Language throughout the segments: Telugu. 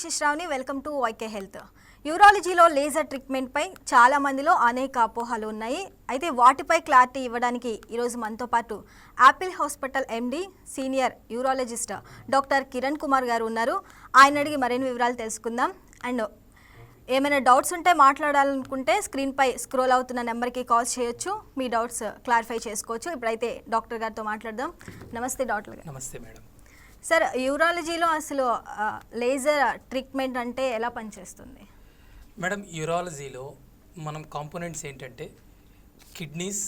Hi welcome to YK health. యూరాలజీలో laser ట్రీట్మెంట్పై చాలా మందిలో అనేక అపోహలు ఉన్నాయి. అయితే వాటిపై క్లారిటీ ఇవ్వడానికి ఈరోజు మనతో పాటు Apple hospital MD senior urologist doctor Kiran Kumar garu ఉన్నారు. ఆయన అడిగి మరిన్ని వివరాలు తెలుసుకుందాం. అండ్ ఏమైనా డౌట్స్ ఉంటే మాట్లాడాలనుకుంటే స్క్రీన్పై స్క్రోల్ అవుతున్న నెంబర్కి కాల్ చేయొచ్చు. మీ డౌట్స్ క్లారిఫై చేసుకోవచ్చు. ఇప్పుడైతే డాక్టర్ గారితో మాట్లాడదాం. నమస్తే డాక్టర్ గారు. నమస్తే మేడం. సార్ యూరాలజీలో అసలు లేజర్ ట్రీట్మెంట్ అంటే ఎలా పనిచేస్తుంది? మేడం యూరాలజీలో మనం కాంపోనెంట్స్ ఏంటంటే కిడ్నీస్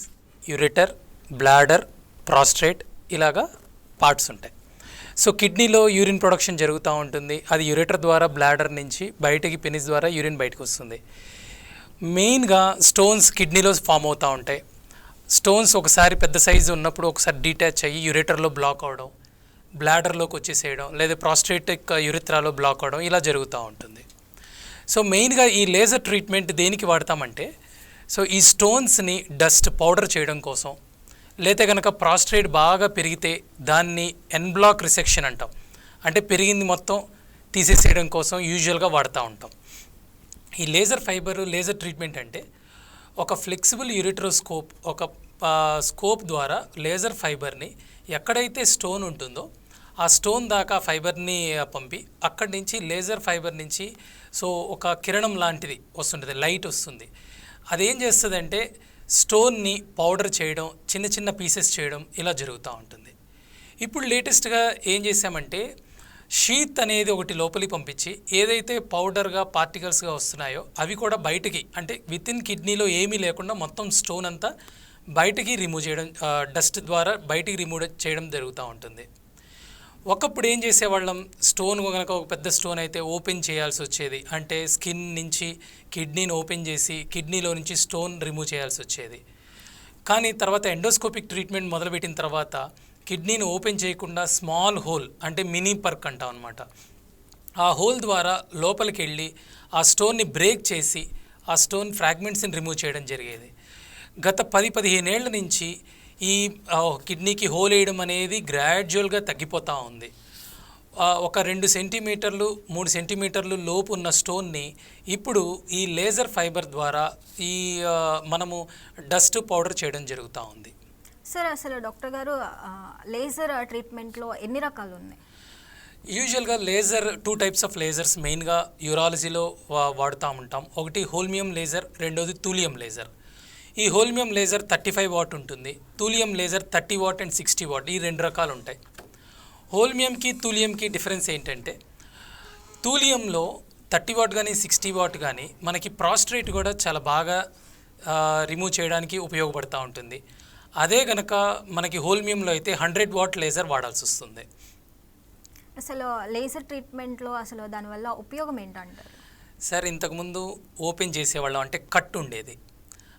యూరిటర్ బ్లాడర్ ప్రాస్ట్రేట్ ఇలాగా పార్ట్స్ ఉంటాయి. సో కిడ్నీలో యూరిన్ ప్రొడక్షన్ జరుగుతూ ఉంటుంది. అది యూరిటర్ ద్వారా బ్లాడర్ నుంచి బయటకి పెనిస్ ద్వారా యూరిన్ బయటకు వస్తుంది. మెయిన్గా స్టోన్స్ కిడ్నీలో ఫామ్ అవుతూ ఉంటాయి. స్టోన్స్ ఒకసారి పెద్ద సైజు ఉన్నప్పుడు ఒకసారి డీటాచ్ అయ్యి యూరిటర్లో బ్లాక్ అవడం. బ్లాడర్లోకి వచ్చేసేయడం లేదా ప్రాస్ట్రేటిక్ యురిత్రాలో బ్లాక్ అవడం ఇలా జరుగుతూ ఉంటుంది. సో మెయిన్గా ఈ లేజర్ ట్రీట్మెంట్ దేనికి వాడతామంటే సో ఈ స్టోన్స్ని డస్ట్ పౌడర్ చేయడం కోసం లేతే కనుక ప్రాస్ట్రేట్ బాగా పెరిగితే దాన్ని ఎన్బ్లాక్ రిసెక్షన్ అంటాం. అంటే పెరిగింది మొత్తం తీసేసేయడం కోసం యూజువల్గా వాడుతూ ఉంటాం. ఈ లేజర్ ఫైబర్ లేజర్ ట్రీట్మెంట్ అంటే ఒక ఫ్లెక్సిబుల్ యూరిట్రోస్కోప్ ఒక స్కోప్ ద్వారా లేజర్ ఫైబర్ని ఎక్కడైతే స్టోన్ ఉంటుందో ఆ స్టోన్ దాకా ఫైబర్ని పంపి. అక్కడి నుంచి లేజర్ ఫైబర్ నుంచి సో ఒక కిరణం లాంటిది వస్తుంటుంది లైట్ వస్తుంది. అదేం చేస్తుందంటే స్టోన్ని పౌడర్ చేయడం చిన్న చిన్న పీసెస్ చేయడం ఇలా జరుగుతూ ఉంటుంది. ఇప్పుడు లేటెస్ట్గా ఏం చేశామంటే షీత్ అనేది ఒకటి లోపలికి పంపించి ఏదైతే పౌడర్గా పార్టికల్స్గా వస్తున్నాయో అవి కూడా బయటికి అంటే విత్ ఇన్ కిడ్నీలో ఏమీ లేకుండా మొత్తం స్టోన్ అంతా బయటికి రిమూవ్ చేయడం డస్ట్ ద్వారా బయటికి రిమూవ్ చేయడం జరుగుతూ ఉంటుంది. ఒకప్పుడు ఏం చేసేవాళ్ళం? స్టోన్ కనుక ఒక పెద్ద స్టోన్ అయితే ఓపెన్ చేయాల్సి వచ్చేది. అంటే స్కిన్ నుంచి కిడ్నీని ఓపెన్ చేసి కిడ్నీలో నుంచి స్టోన్ రిమూవ్ చేయాల్సి వచ్చేది. కానీ తర్వాత ఎండోస్కోపిక్ ట్రీట్మెంట్ మొదలుపెట్టిన తర్వాత కిడ్నీని ఓపెన్ చేయకుండా స్మాల్ హోల్ అంటే మినీ పర్క్ అంటాం అనమాట ఆ హోల్ ద్వారా లోపలికి వెళ్ళి ఆ స్టోన్ని బ్రేక్ చేసి ఆ స్టోన్ ఫ్రాగ్మెంట్స్ని రిమూవ్ చేయడం జరిగేది. గత పది పదిహేనేళ్ళ నుంచి ఈ కిడ్నీకి హోల్ వేయడం అనేది గ్రాడ్యువల్గా తగ్గిపోతూ ఉంది. ఒక రెండు సెంటీమీటర్లు మూడు సెంటీమీటర్లు లోపు ఉన్న స్టోన్ని ఇప్పుడు ఈ లేజర్ ఫైబర్ ద్వారా ఈ మనము డస్ట్ పౌడర్ చేయడం జరుగుతూ ఉంది. సార్ అసలు డాక్టర్ గారు లేజర్ ట్రీట్మెంట్లో ఎన్ని రకాలు ఉన్నాయి? యూజువల్గా laser two types of lasers మెయిన్గా యూరాలజీలో వాడుతూ ఉంటాం. ఒకటి హోల్మియం లేజర్ రెండోది తూలియం లేజర్. ఈ holmium laser thirty five watt ఉంటుంది. Thulium laser thirty watt and sixty watt. ఈ రెండు రకాలు ఉంటాయి హోల్మియంకి తూలియంకి డిఫరెన్స్ ఏంటంటే తూలియంలో థర్టీ వాట్ కానీ సిక్స్టీ వాట్ కానీ మనకి ప్రాస్ట్రేట్ కూడా చాలా బాగా రిమూవ్ చేయడానికి ఉపయోగపడుతూ ఉంటుంది. అదే కనుక మనకి హోల్మియంలో అయితే హండ్రెడ్ వాట్ లేజర్ వాడాల్సి వస్తుంది. అసలు లేజర్ ట్రీట్మెంట్లో అసలు దానివల్ల ఉపయోగం ఏంటంటారు? సార్ ఇంతకుముందు ఓపెన్ చేసేవాళ్ళం. అంటే కట్ ఉండేది.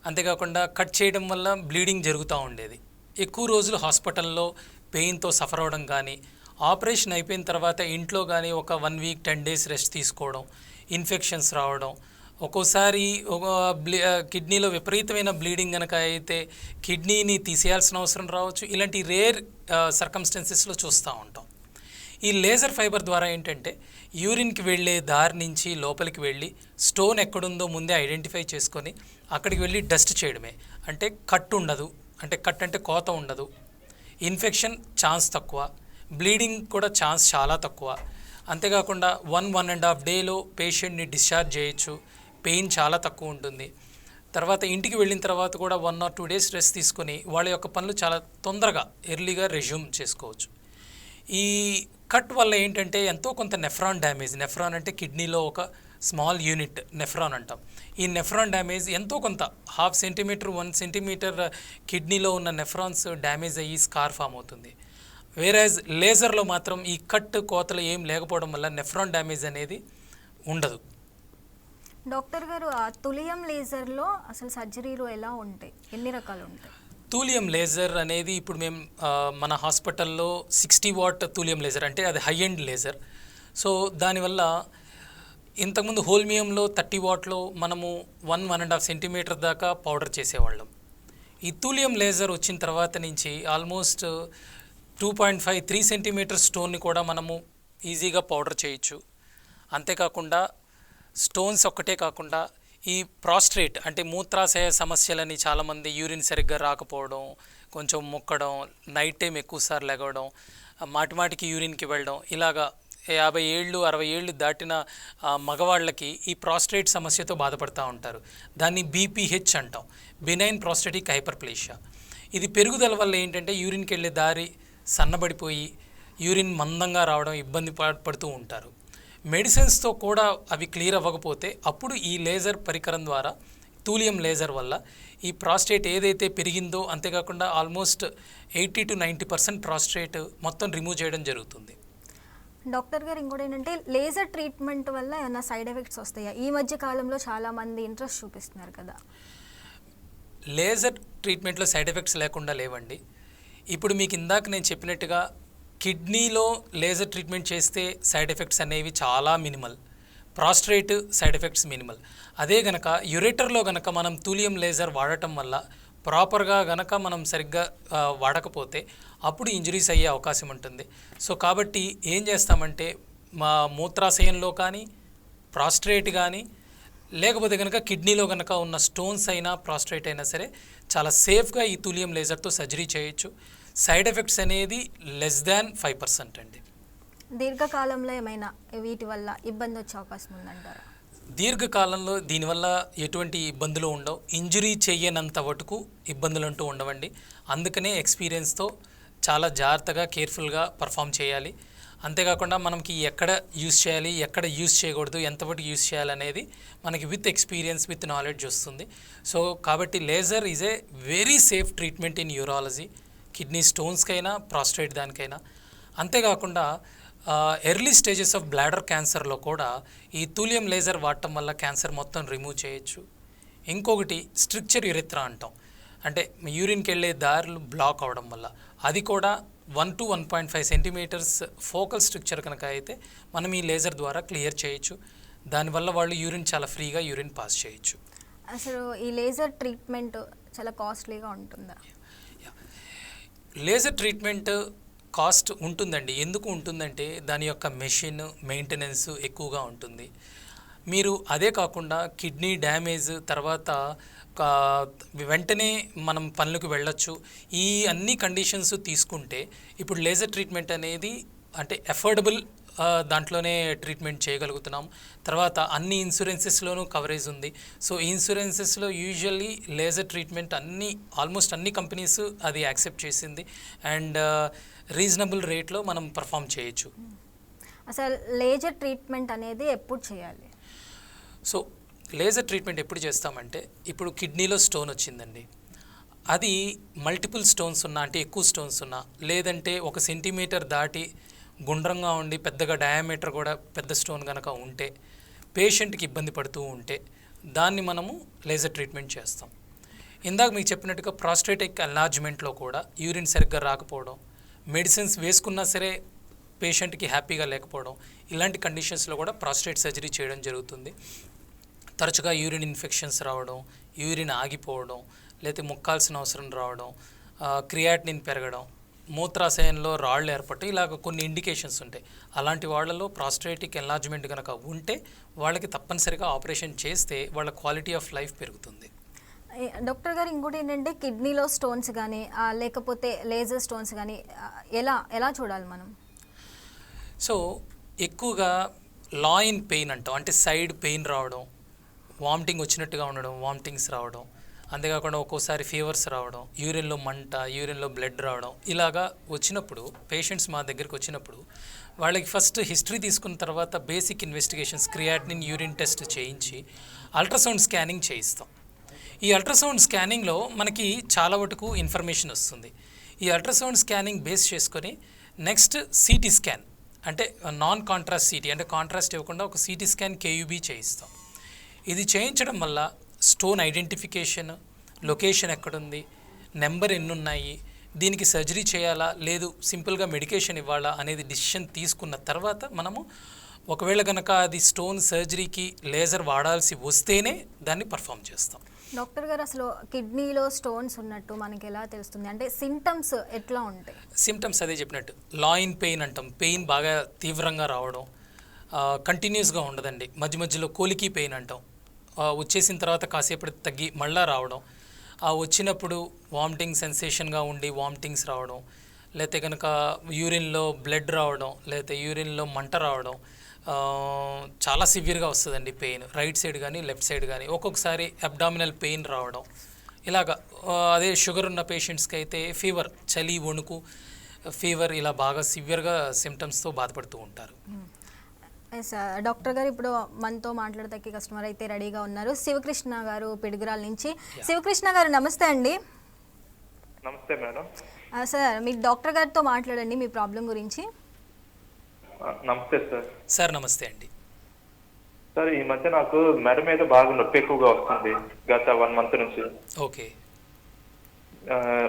అంతేకాకుండా కట్ చేయడం వల్ల బ్లీడింగ్ జరుగుతూ ఉండేది. ఎక్కువ రోజులు హాస్పిటల్లో పెయిన్తో సఫర్ అవడం కానీ ఆపరేషన్ అయిపోయిన తర్వాత ఇంట్లో కానీ ఒక one week ten days rest తీసుకోవడం ఇన్ఫెక్షన్స్ రావడం ఒక్కోసారి ఒక బ్లీ కిడ్నీలో విపరీతమైన బ్లీడింగ్ కనుక అయితే కిడ్నీని తీసేయాల్సిన అవసరం రావచ్చు. ఇలాంటి రేర్ సర్కమ్స్టెన్సెస్లో చూస్తూ ఉంటాం. ఈ లేజర్ ఫైబర్ ద్వారా ఏంటంటే యూరిన్కి వెళ్ళే దారి నుంచి లోపలికి వెళ్ళి స్టోన్ ఎక్కడుందో ముందే ఐడెంటిఫై చేసుకొని అక్కడికి వెళ్ళి డస్ట్ చేయడమే. అంటే కట్ ఉండదు. అంటే కట్ అంటే కోత ఉండదు. ఇన్ఫెక్షన్ ఛాన్స్ తక్కువ. బ్లీడింగ్ కూడా ఛాన్స్ చాలా తక్కువ. అంతేకాకుండా వన్ వన్ అండ్ హాఫ్ డేలో పేషెంట్ని డిశ్చార్జ్ చేయొచ్చు. పెయిన్ చాలా తక్కువ ఉంటుంది. తర్వాత ఇంటికి వెళ్ళిన తర్వాత కూడా one or two days rest తీసుకొని వాళ్ళ యొక్క పనులు చాలా తొందరగా ఎర్లీగా రెజ్యూమ్ చేసుకోవచ్చు. ఈ కట్ వల్ల ఏంటంటే ఎంతో కొంత నెఫ్రాన్ డ్యామేజ్. నెఫ్రాన్ అంటే కిడ్నీలో ఒక స్మాల్ యూనిట్ నెఫ్రాన్ అంటాం. ఈ నెఫ్రాన్ డ్యామేజ్ ఎంతో కొంత హాఫ్ సెంటీమీటర్ వన్ సెంటీమీటర్ కిడ్నీలో ఉన్న నెఫ్రాన్స్ డ్యామేజ్ అయ్యి స్కార్ ఫామ్ అవుతుంది. వేరేజ్ లేజర్లో మాత్రం ఈ కట్ కోతలు ఏం లేకపోవడం వల్ల నెఫ్రాన్ డ్యామేజ్ అనేది ఉండదు. డాక్టర్ గారు ఆ తులియం లేజర్లో అసలు సర్జరీలు ఎలా ఉంటాయి? ఎన్ని రకాలు ఉంటాయి? తూలియం లేజర్ అనేది ఇప్పుడు మేము మన హాస్పిటల్లో సిక్స్టీ వాట్ తూలియం లేజర్ అంటే అది హై ఎండ్ లేజర్. సో దానివల్ల ఇంతకుముందు హోల్మియంలో థర్టీ వాట్లో మనము one one and half centimetre దాకా పౌడర్ చేసేవాళ్ళం. ఈ తూలియం లేజర్ వచ్చిన తర్వాత నుంచి almost two point five three centimetre స్టోన్ని కూడా మనము ఈజీగా పౌడర్ చేయొచ్చు. అంతేకాకుండా స్టోన్స్ ఒక్కటే కాకుండా ఈ ప్రాస్ట్రేట్ అంటే మూత్రాశయ సమస్యలని చాలామంది యూరిన్ సరిగ్గా రాకపోవడం కొంచెం మొక్కడం నైట్ టైం ఎక్కువసార్లు లెగవడం మాటిమాటికి యూరిన్కి వెళ్ళడం ఇలాగా యాభై ఏళ్ళు అరవై ఏళ్ళు దాటిన మగవాళ్ళకి ఈ ప్రాస్ట్రేట్ సమస్యతో బాధపడుతూ ఉంటారు. దాన్ని బీపీహెచ్ అంటాం. Benign prostatic hyperplasia. ఇది పెరుగుదల వల్ల ఏంటంటే యూరిన్కి వెళ్ళే దారి సన్నబడిపోయి యూరిన్ మందంగా రావడం ఇబ్బంది పడుతూ ఉంటారు. మెడిసిన్స్తో కూడా అవి క్లియర్ అవ్వకపోతే అప్పుడు ఈ లేజర్ పరికరం ద్వారా తూలియం లేజర్ వల్ల ఈ ప్రాస్టేట్ ఏదైతే పెరిగిందో అంతేకాకుండా almost eighty to ninety percent prostate మొత్తం రిమూవ్ చేయడం జరుగుతుంది. డాక్టర్ గారు ఇంకోటి ఏంటంటే లేజర్ ట్రీట్మెంట్ వల్ల ఏమైనా సైడ్ ఎఫెక్ట్స్ వస్తాయా? ఈ మధ్య కాలంలో చాలా మంది ఇంట్రెస్ట్ చూపిస్తున్నారు కదా. లేజర్ ట్రీట్మెంట్లో సైడ్ ఎఫెక్ట్స్ లేకుండా లేవండి. ఇప్పుడు మీకు ఇందాక నేను చెప్పినట్టుగా కిడ్నీలో లేజర్ ట్రీట్మెంట్ చేస్తే సైడ్ ఎఫెక్ట్స్ అనేవి చాలా minimal. Prostrate side effects minimal. అదే గనక యురేటర్లో గనక మనం తూలియం లేజర్ వాడటం వల్ల ప్రాపర్గా గనక మనం సరిగ్గా వాడకపోతే అప్పుడు ఇంజరీస్ అయ్యే అవకాశం ఉంటుంది. సో కాబట్టి ఏం చేస్తామంటే మా మూత్రాశయంలో కానీ ప్రాస్ట్రేట్ కానీ లేకపోతే కనుక కిడ్నీలో కనుక ఉన్న స్టోన్స్ అయినా ప్రాస్ట్రేట్ అయినా సరే చాలా సేఫ్గా ఈ తులియం లేజర్తో సర్జరీ చేయొచ్చు. సైడ్ ఎఫెక్ట్స్ అనేది లెస్ దాన్ ఫైవ్ పర్సెంట్ అండి. దీర్ఘకాలంలో ఏమైనా వీటి వల్ల ఇబ్బంది వచ్చే అవకాశం ఉందంటారా? దీర్ఘకాలంలో దీనివల్ల ఎటువంటి ఇబ్బందులు ఉండవు. ఇంజురీ చెయ్యనంత వరకు ఇబ్బందులు అంటూ ఉండవండి. అందుకనే ఎక్స్పీరియన్స్తో చాలా జాగ్రత్తగా కేర్ఫుల్గా పర్ఫామ్ చేయాలి. అంతేకాకుండా మనకి ఎక్కడ యూస్ చేయాలి ఎక్కడ యూస్ చేయకూడదు ఎంతవరకు యూస్ చేయాలనేది మనకి విత్ ఎక్స్పీరియన్స్ విత్ నాలెడ్జ్ వస్తుంది. సో కాబట్టి laser is a very safe treatment in urology. Kidney స్టోన్స్కైనా prostate దానికైనా. అంతేకాకుండా ఎర్లీ స్టేజెస్ ఆఫ్ బ్లాడర్ క్యాన్సర్లో కూడా ఈ తూలియం లేజర్ వాడటం వల్ల క్యాన్సర్ మొత్తం రిమూవ్ చేయొచ్చు. ఇంకొకటి స్ట్రిక్చర్ యురెత్రా అంటాం. అంటే యూరిన్కి వెళ్ళే దారులు బ్లాక్ అవడం వల్ల. అది కూడా one to one point five centimetres focal structure కనుక అయితే మనం ఈ లేజర్ ద్వారా క్లియర్ చేయొచ్చు. దానివల్ల వాళ్ళు యూరిన్ చాలా ఫ్రీగా యూరిన్ పాస్ చేయొచ్చు. అసలు ఈ లేజర్ ట్రీట్మెంట్ చాలా కాస్ట్లీగా ఉంటుందా? లేజర్ ట్రీట్మెంట్ కాస్ట్ ఉంటుందండి. ఎందుకు ఉంటుందంటే దాని యొక్క మెషిన్ మెయింటెనెన్స్ ఎక్కువగా ఉంటుంది. మీరు అదే కాకుండా కిడ్నీ డ్యామేజ్ తర్వాత కా- వెంటనే మనం పనులకు వెళ్ళొచ్చు. ఈ అన్ని కండిషన్స్ తీసుకుంటే ఇప్పుడు లేజర్ ట్రీట్మెంట్ అనేది అంటే అఫోర్డబుల్ దాంట్లోనే ట్రీట్మెంట్ చేయగలుగుతున్నాం. తర్వాత అన్ని ఇన్సూరెన్సెస్లోనూ కవరేజ్ ఉంది. సో ఇన్సూరెన్సెస్లో యూజువల్లీ లేజర్ ట్రీట్మెంట్ అన్ని ఆల్మోస్ట్ అన్ని కంపెనీస్ అది యాక్సెప్ట్ చేసింది. అండ్ రీజనబుల్ రేట్లో మనం పర్ఫామ్ చేయొచ్చు. అసలు లేజర్ ట్రీట్మెంట్ అనేది ఎప్పుడు చేయాలి? సో లేజర్ ట్రీట్మెంట్ ఎప్పుడు చేస్తామంటే ఇప్పుడు కిడ్నీలో స్టోన్ వచ్చిందండి. అది మల్టిపుల్ స్టోన్స్ ఉన్నా అంటే ఎక్కువ స్టోన్స్ ఉన్నా లేదంటే ఒక సెంటీమీటర్ దాటి గుండ్రంగా ఉండి పెద్దగా డయామీటర్ కూడా పెద్ద స్టోన్ కనుక ఉంటే పేషెంట్కి ఇబ్బంది పడుతూ ఉంటే దాన్ని మనము లేజర్ ట్రీట్మెంట్ చేస్తాం. ఇందాక మీకు చెప్పినట్టుగా ప్రాస్టేటిక్ ఎన్లార్జ్మెంట్లో కూడా యూరిన్ సరిగ్గా రాకపోవడం మెడిసిన్స్ వేసుకున్నా సరే పేషెంట్కి హ్యాపీగా లేకపోవడం ఇలాంటి కండిషన్స్లో కూడా ప్రాస్టేట్ సర్జరీ చేయడం జరుగుతుంది. తరచుగా యూరిన్ ఇన్ఫెక్షన్స్ రావడం యూరిన్ ఆగిపోవడం లేకపోతే ముక్కాల్సిన అవసరం రావడం క్రియాటినిన్ పెరగడం మూత్రాశయంలో రాళ్ళు ఏర్పడటం ఇలాగ కొన్ని ఇండికేషన్స్ ఉంటాయి. అలాంటి వాళ్ళలో ప్రాస్ట్రేటిక్ ఎన్లార్జ్మెంట్ కనుక ఉంటే వాళ్ళకి తప్పనిసరిగా ఆపరేషన్ చేస్తే వాళ్ళ క్వాలిటీ ఆఫ్ లైఫ్ పెరుగుతుంది. డాక్టర్ గారు ఇంకోటి ఏంటంటే కిడ్నీలో స్టోన్స్ కానీ లేకపోతే లేజర్ స్టోన్స్ కానీ ఎలా ఎలా చూడాలి మనం? సో ఎక్కువగా లాయిన్ పెయిన్ అంటాం. అంటే సైడ్ పెయిన్ రావడం వామిటింగ్ వచ్చినట్టుగా ఉండడం వామిటింగ్స్ రావడం అంతేకాకుండా ఒక్కోసారి ఫీవర్స్ రావడం యూరిన్లో మంట యూరిన్లో బ్లడ్ రావడం ఇలాగా వచ్చినప్పుడు పేషెంట్స్ మా దగ్గరికి వచ్చినప్పుడు వాళ్ళకి ఫస్ట్ హిస్టరీ తీసుకున్న తర్వాత basic investigations creatinine urine test చేయించి అల్ట్రాసౌండ్ స్కానింగ్ చేయిస్తాం. ఈ అల్ట్రాసౌండ్ స్కానింగ్లో మనకి చాలా వరకు ఇన్ఫర్మేషన్ వస్తుంది. ఈ అల్ట్రాసౌండ్ స్కానింగ్ బేస్ చేసుకొని నెక్స్ట్ సిటీ స్కాన్ అంటే నాన్ కాంట్రాస్ట్ సిటీ అంటే కాంట్రాస్ట్ ఇవ్వకుండా ఒక సిటీ స్కాన్ కేయూబీ చేయిస్తాం. ఇది చేయించడం వల్ల స్టోన్ ఐడెంటిఫికేషన్ లొకేషన్ ఎక్కడుంది నెంబర్ ఎన్ని ఉన్నాయి దీనికి సర్జరీ చేయాలా లేదు సింపుల్గా మెడికేషన్ ఇవ్వాలా అనేది డిసిషన్ తీసుకున్న తర్వాత మనము ఒకవేళ కనుక అది స్టోన్ సర్జరీకి లేజర్ వాడాల్సి వస్తేనే దాన్ని పర్ఫామ్ చేస్తాం. డాక్టర్ గారు అసలు కిడ్నీలో స్టోన్స్ ఉన్నట్టు మనకి ఎలా తెలుస్తుంది? అంటే సింటమ్స్ ఎట్లా ఉంటాయి? సిమ్టమ్స్ అదే చెప్పినట్టు లాయిన్ పెయిన్ అంటాం. పెయిన్ బాగా తీవ్రంగా రావడం కంటిన్యూస్గా ఉండదండి. మధ్య మధ్యలో కోలికి పెయిన్ అంటాం. వచ్చేసిన తర్వాత కాసేపటి తగ్గి మళ్ళా రావడం. ఆ వచ్చినప్పుడు వామిటింగ్ సెన్సేషన్గా ఉండి వామిటింగ్స్ రావడం. లేకపోతే కనుక యూరిన్లో బ్లడ్ రావడం లేకపోతే యూరిన్లో మంట రావడం చాలా సివియర్గా వస్తుందండి పెయిన్. రైట్ సైడ్ కానీ లెఫ్ట్ సైడ్ కానీ ఒక్కొక్కసారి అబ్డామినల్ పెయిన్ రావడం. ఇలాగ అదే షుగర్ ఉన్న పేషెంట్స్కి అయితే ఫీవర్ చలి వణుకు ఫీవర్ ఇలా బాగా సివియర్గా సిమ్టమ్స్తో బాధపడుతూ ఉంటారు. డాక్టర్ గారు ఇప్పుడు మనతో మాట్లాడతాకి కస్టమర్ అయితే రెడీగా ఉన్నారు. శివకృష్ణ గారు పిడుగురాల నుంచి. శివకృష్ణ గారు నమస్తే అండి. నమస్తే మేడం. ఆ, సార్ మీరు డాక్టర్ గారితో మాట్లాడండి మీ ప్రాబ్లం గురించి. ఆ, నమస్తే సార్ సార్ నమస్తే అండి. సార్ ఈ మధ్య నాకు మెడ మీద బాగా నొప్పి ఎక్కువగా వస్తుంది గత వన్ మంత్ నుంచి. ఓకే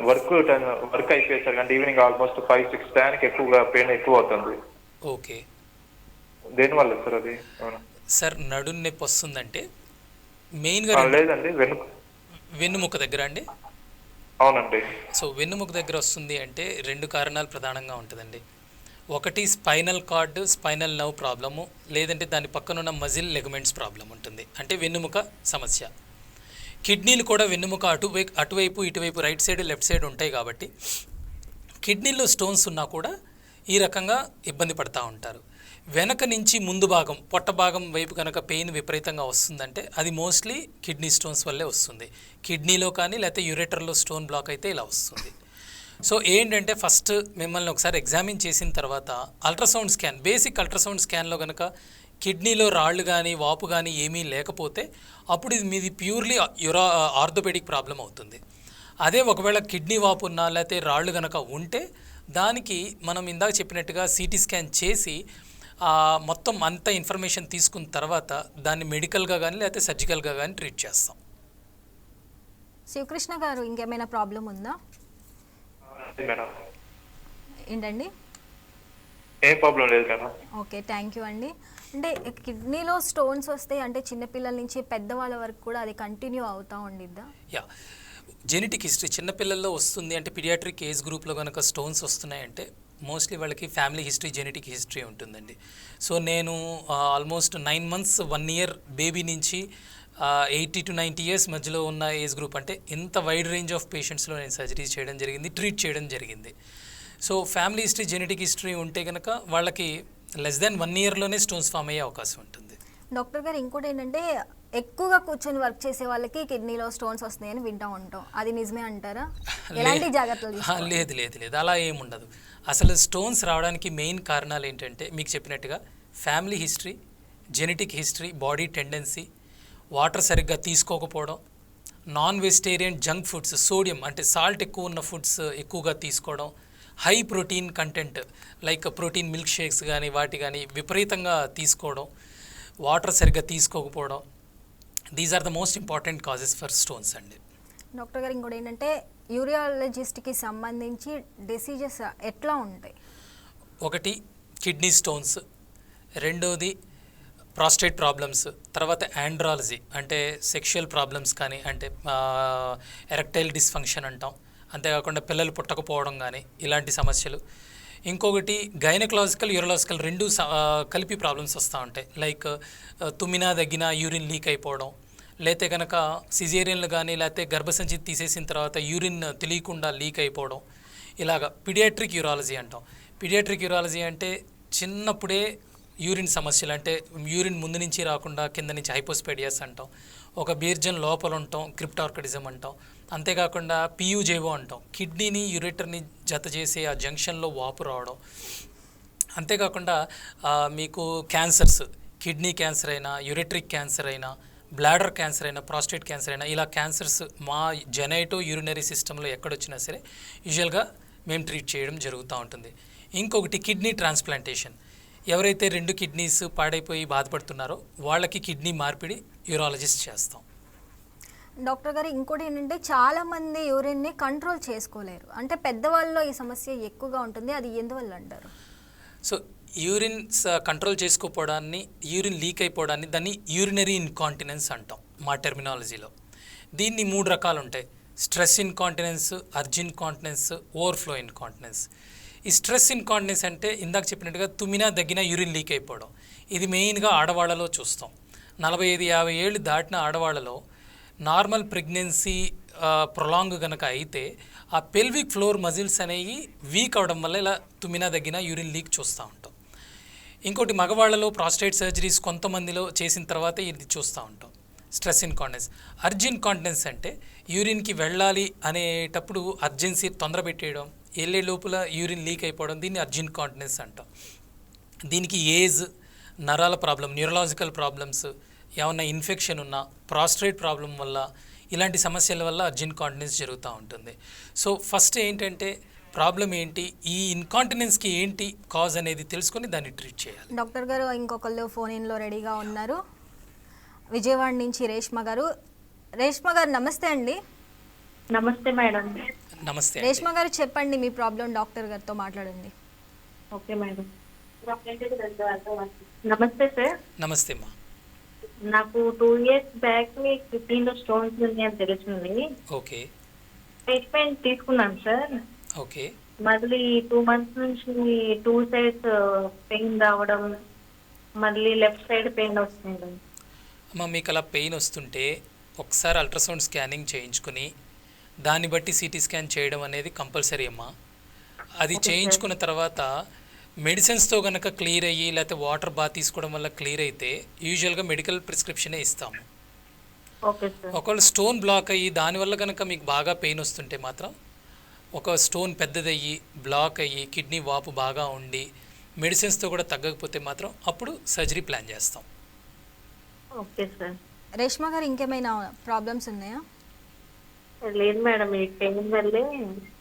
వర్క్ టైం వర్క్ అయిపోయేసరికి అంటే ఈవినింగ్ ఆల్మోస్ట్ ఫైవ్ సిక్స్ టైంకి ఎక్కువగా పెయిన్ ఎక్కువ అవుతుంది. ఓకే దేనివల్ల సార్ అది. సార్ నడు నొప్పి వస్తుందంటే మెయిన్గా లేదండి వెనుక వెన్నుముక దగ్గర అండి. అవునండి. సో వెన్నుముక దగ్గర వస్తుంది అంటే రెండు కారణాలు ప్రధానంగా ఉంటుందండి. ఒకటి spinal cord spinal nerve problem లేదంటే దాని పక్కన ఉన్న మజిల్ లెగమెంట్స్ ప్రాబ్లం ఉంటుంది. అంటే వెన్నుముక సమస్య. కిడ్నీలు కూడా వెన్నుముక అటువైపు అటువైపు ఇటువైపు రైట్ సైడ్ లెఫ్ట్ సైడ్ ఉంటాయి కాబట్టి కిడ్నీలో స్టోన్స్ ఉన్నా కూడా ఈ రకంగా ఇబ్బంది పడతా ఉంటారు. వెనక నుంచి ముందు భాగం పొట్ట భాగం వైపు కనుక పెయిన్ విపరీతంగా వస్తుందంటే అది మోస్ట్లీ కిడ్నీ స్టోన్స్ వల్లే వస్తుంది. కిడ్నీలో కానీ లేకపోతే యురేటర్లో స్టోన్ బ్లాక్ అయితే ఇలా వస్తుంది. సో ఏంటంటే ఫస్ట్ మిమ్మల్ని ఒకసారి ఎగ్జామిన్ చేసిన తర్వాత అల్ట్రాసౌండ్ స్కాన్ బేసిక్ అల్ట్రాసౌండ్ స్కాన్లో కనుక కిడ్నీలో రాళ్ళు కానీ వాపు కానీ ఏమీ లేకపోతే అప్పుడు ఇది మీది ప్యూర్లీ యురా ఆర్థోపెడిక్ ప్రాబ్లం అవుతుంది. అదే ఒకవేళ కిడ్నీ వాపు ఉన్నా లేకపోతే రాళ్ళు కనుక ఉంటే దానికి మనం ఇందాక చెప్పినట్టుగా సిటీ స్కాన్ చేసి మొత్తం అంత ఇన్ఫర్మేషన్ తీసుకున్న తర్వాత దాన్ని మెడికల్గా కానీ లేకపోతే సర్జికల్గా కానీ ట్రీట్ చేస్తాం. శివకృష్ణ గారు ఇంకేమైనా ప్రాబ్లం ఉందా? ఏంటండి? ఏం ప్రాబ్లం లేదు మేడం ఓకే థ్యాంక్ యూ అండి. అంటే కిడ్నీలో స్టోన్స్ వస్తాయి అంటే చిన్నపిల్లల నుంచి పెద్దవాళ్ళ వరకు కూడా అది కంటిన్యూ అవుతూ ఉండిద్దా? యా. జెనెటిక్ హిస్టరీ చిన్నపిల్లల్లో వస్తుంది అంటే పిడియాట్రిక్ ఏజ్ గ్రూప్లో కనుక స్టోన్స్ వస్తున్నాయంటే మోస్ట్లీ వాళ్ళకి ఫ్యామిలీ హిస్టరీ జెనెటిక్ హిస్టరీ ఉంటుందండి. సో నేను almost nine months one year baby నుంచి ఎయిటీ టు నైంటీ ఇయర్స్ మధ్యలో ఉన్న ఏజ్ గ్రూప్ అంటే ఇంత వైడ్ రేంజ్ ఆఫ్ పేషెంట్స్లో నేను సర్జరీ చేయడం జరిగింది ట్రీట్ చేయడం జరిగింది. So family history genetic history ఉంటే కనుక వాళ్ళకి లెస్ దెన్ వన్ ఇయర్లోనే స్టోన్స్ ఫామ్ అయ్యే అవకాశం ఉంటుంది. డాక్టర్ గారు ఇంకోటి ఏంటంటే ఎక్కువగా కూర్చొని వర్క్ చేసే వాళ్ళకి కిడ్నీలో స్టోన్స్ వస్తున్నాయని వింటూ ఉంటాం. అది నిజమే అంటారా? ఎలాంటి జాగ్రత్తలు? లేదు లేదు లేదు. అలా ఏం ఉండదు. అసలు స్టోన్స్ రావడానికి మెయిన్ కారణాలు ఏంటంటే మీకు చెప్పినట్టుగా family history genetic history body tendency water సరిగ్గా తీసుకోకపోవడం non vegetarian junk foods sodium అంటే సాల్ట్ ఎక్కువ ఉన్న ఫుడ్స్ ఎక్కువగా తీసుకోవడం high protein content like protein milk shakes కానీ వాటి కానీ విపరీతంగా తీసుకోవడం వాటర్ సరిగ్గా తీసుకోకపోవడం these are the most important causes for stones అండి. డాక్టర్ గారు ఇంకోటి ఏంటంటే యూరియాలజిస్ట్కి సంబంధించి డిసీజెస్ ఎట్లా ఉంటాయి? ఒకటి కిడ్నీ స్టోన్స్. రెండోది ప్రాస్టేట్ ప్రాబ్లమ్స్. తర్వాత ఆండ్రాలజీ అంటే సెక్షువల్ ప్రాబ్లమ్స్ కానీ అంటే ఎరెక్టైల్ డిస్ఫంక్షన్ అంటాం. అంతేకాకుండా పిల్లలు పుట్టకపోవడం కానీ ఇలాంటి సమస్యలు. ఇంకొకటి గైనకలాజికల్ యూరలాజికల్ రెండు కలిపి ప్రాబ్లమ్స్ వస్తూ ఉంటాయి. లైక్ తుమ్మినా దగ్గిన యూరిన్ లీక్ అయిపోవడం లేతే కనుక సిజేరియన్లు కానీ లేకపోతే గర్భసంచి తీసేసిన తర్వాత యూరిన్ తెలియకుండా లీక్ అయిపోవడం ఇలాగ పిడియాట్రిక్ యూరాలజీ అంటాం. పిడియాట్రిక్ యూరాలజీ అంటే చిన్నప్పుడే యూరిన్ సమస్యలు అంటే యూరిన్ ముందు నుంచి రాకుండా కింద నుంచి హైపోస్పేడియాస్ అంటాం. ఒక బీర్జన్ లోపల ఉంటాం క్రిప్టార్కడిజం అంటాం. అంతేకాకుండా పియూజేవో అంటాం. కిడ్నీని యురేటర్ని జత చేసే ఆ జంక్షన్లో వాపు రావడం. అంతేకాకుండా మీకు క్యాన్సర్స్ కిడ్నీ క్యాన్సర్ అయినా యురెట్రిక్ క్యాన్సర్ అయినా బ్లాడర్ క్యాన్సర్ అయినా ప్రాస్టేట్ క్యాన్సర్ అయినా ఇలా క్యాన్సర్స్ మా జెనైటో యూరినరీ సిస్టంలో ఎక్కడొచ్చినా సరే యూజువల్గా మేము ట్రీట్ చేయడం జరుగుతూ ఉంటుంది. ఇంకొకటి కిడ్నీ ట్రాన్స్ప్లాంటేషన్. ఎవరైతే రెండు కిడ్నీస్ పాడైపోయి బాధపడుతున్నారో వాళ్ళకి కిడ్నీ మార్పిడి యూరాలజిస్ట్ చేస్తాం. డాక్టర్ గారు ఇంకోటి ఏంటంటే చాలా మంది యూరిన్ని కంట్రోల్ చేసుకోలేరు. అంటే పెద్దవాళ్ళలో ఈ సమస్య ఎక్కువగా ఉంటుంది. అది ఎందువల్ల అంటారు? సో యూరిన్ కంట్రోల్ చేసుకోపోవడాన్ని యూరిన్ లీక్ అయిపోవడాన్ని దాన్ని యూరినరీ ఇన్కాంటినెన్స్ అంటాం మా టెర్మినాలజీలో. దీన్ని మూడు రకాలు ఉంటాయి stress incontinence urge incontinence overflow incontinence. ఈ స్ట్రెస్ ఇన్కాంటినెన్స్ అంటే ఇందాక చెప్పినట్టుగా తుమ్మినా దగ్గిన యూరిన్ లీక్ అయిపోవడం. ఇది మెయిన్గా ఆడవాళ్ళలో చూస్తాం. నలభై ఐదు యాభై ఏళ్ళు దాటిన ఆడవాళ్ళలో నార్మల్ ప్రెగ్నెన్సీ ప్రొలాంగ్ కనుక అయితే ఆ పెల్విక్ ఫ్లోర్ మజిల్స్ అనేవి వీక్ అవడం వల్ల ఇలా తుమ్మినా తగ్గిన యూరిన్ లీక్ చూస్తూ ఉంటాం. ఇంకోటి మగవాళ్ళలో ప్రాస్టేట్ సర్జరీస్ కొంతమందిలో చేసిన తర్వాత ఇది చూస్తూ ఉంటాం. స్ట్రెస్ ఇన్కాంటినెన్స్ అర్జెంట్ కాంటినెన్స్ అంటే యూరిన్కి వెళ్ళాలి అనేటప్పుడు అర్జెన్సీ తొందర పెట్టేయడం వెళ్ళే లోపల యూరిన్ లీక్ అయిపోవడం దీన్ని అర్జెంట్ కాంటినెన్స్ అంటాం. దీనికి ఏజ్ నరాల ప్రాబ్లం న్యూరలాజికల్ ప్రాబ్లమ్స్ ఏమన్నా ఇన్ఫెక్షన్ ఉన్నా ప్రాస్ట్రేట్ ప్రాబ్లం వల్ల ఇలాంటి సమస్యల వల్ల అర్జెంట్ కాంటినెన్స్ జరుగుతూ ఉంటుంది. సో ఫస్ట్ ఏంటంటే ప్రాబ్లం ఏంటి ఈ ఇన్కాంటినెన్స్కి ఏంటి కాజ్ అనేది తెలుసుకొని దాన్ని ట్రీట్ చేయాలి. డాక్టర్ గారు ఇంకొకళ్ళు ఫోన్ ఇన్లో రెడీగా ఉన్నారు. విజయవాడ నుంచి రేష్మ గారు. రేష్మ గారు నమస్తే అండి. నమస్తే మేడం. నమస్తే. రేష్మ గారు చెప్పండి మీ ప్రాబ్లం డాక్టర్ గారితో మాట్లాడండి. Okay madam. నమస్తే సార్. నమస్తే అమ్మా నాకు టూ ఇయర్స్ బ్యాక్ కిడ్నీలో స్టోన్స్ ఉంది అని తెలిసింది. ఓకే ట్రీట్మెంట్ తీసుకున్నాను సార్ ఓకే మళ్ళీ టూ మంత్స్ నుంచి టూ సైడ్స్ పెయిన్ రావడం మళ్ళీ లెఫ్ట్ సైడ్ పెయిన్ వస్తుంది అమ్మ మీకు అలా పెయిన్ వస్తుంటే ఒకసారి అల్ట్రాసౌండ్ స్కానింగ్ చేయించుకుని దాన్ని బట్టి సిటీ స్కాన్ చేయడం అనేది కంపల్సరీ అమ్మా. అది చేయించుకున్న తర్వాత మెడిసిన్స్తో కనుక క్లియర్ అయ్యి లేకపోతే వాటర్ బాగా తీసుకోవడం వల్ల క్లియర్ అయితే యూజువల్గా మెడికల్ ప్రిస్క్రిప్షనే ఇస్తాము ఓకే సార్. ఒకవేళ స్టోన్ బ్లాక్ అయ్యి దానివల్ల కనుక మీకు బాగా పెయిన్ వస్తుంటే మాత్రం ఒక స్టోన్ పెద్దదయ్యి బ్లాక్ అయ్యి కిడ్నీ వాపు బాగా ఉండి మెడిసిన్స్తో కూడా తగ్గకపోతే మాత్రం అప్పుడు సర్జరీ ప్లాన్ చేస్తాం. Okay sir. రేష్మ గారు ఇంకేమైనా ప్రాబ్లమ్స్ ఉన్నాయా? లేదు మేడం ఈ పెయిన్ వల్లే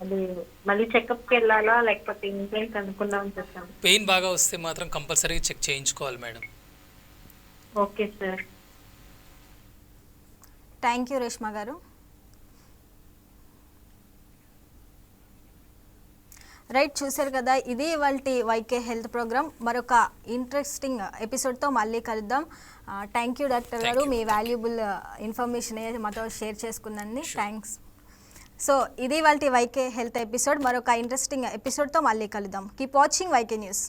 అది మళ్ళీ చెకప్కి వెళ్ళాలా లేకపోతే ఇంకేం కనుక్కుందాం చేస్తాం పెయిన్ బాగా వస్తే మాత్రం కంపల్సరీగా చెక్ చేయించుకోవాలి madam. Okay sir. Thank you Reshma garu. Right చూశారు కదా ఇది వాళ్ళ వైకే హెల్త్ ప్రోగ్రామ్ మరొక ఇంట్రెస్టింగ్ ఎపిసోడ్తో మళ్ళీ కలుద్దాం. థ్యాంక్ యూ డాక్టర్ గారు. మీ వాల్యుబుల్ ఇన్ఫర్మేషన్ మాతో షేర్ చేసుకుందండి థ్యాంక్స్ సో ఇది వాళ్ళ వైకే హెల్త్ ఎపిసోడ్ మరొక ఇంట్రెస్టింగ్ ఎపిసోడ్తో మళ్ళీ కలుద్దాం. Keep watching YK news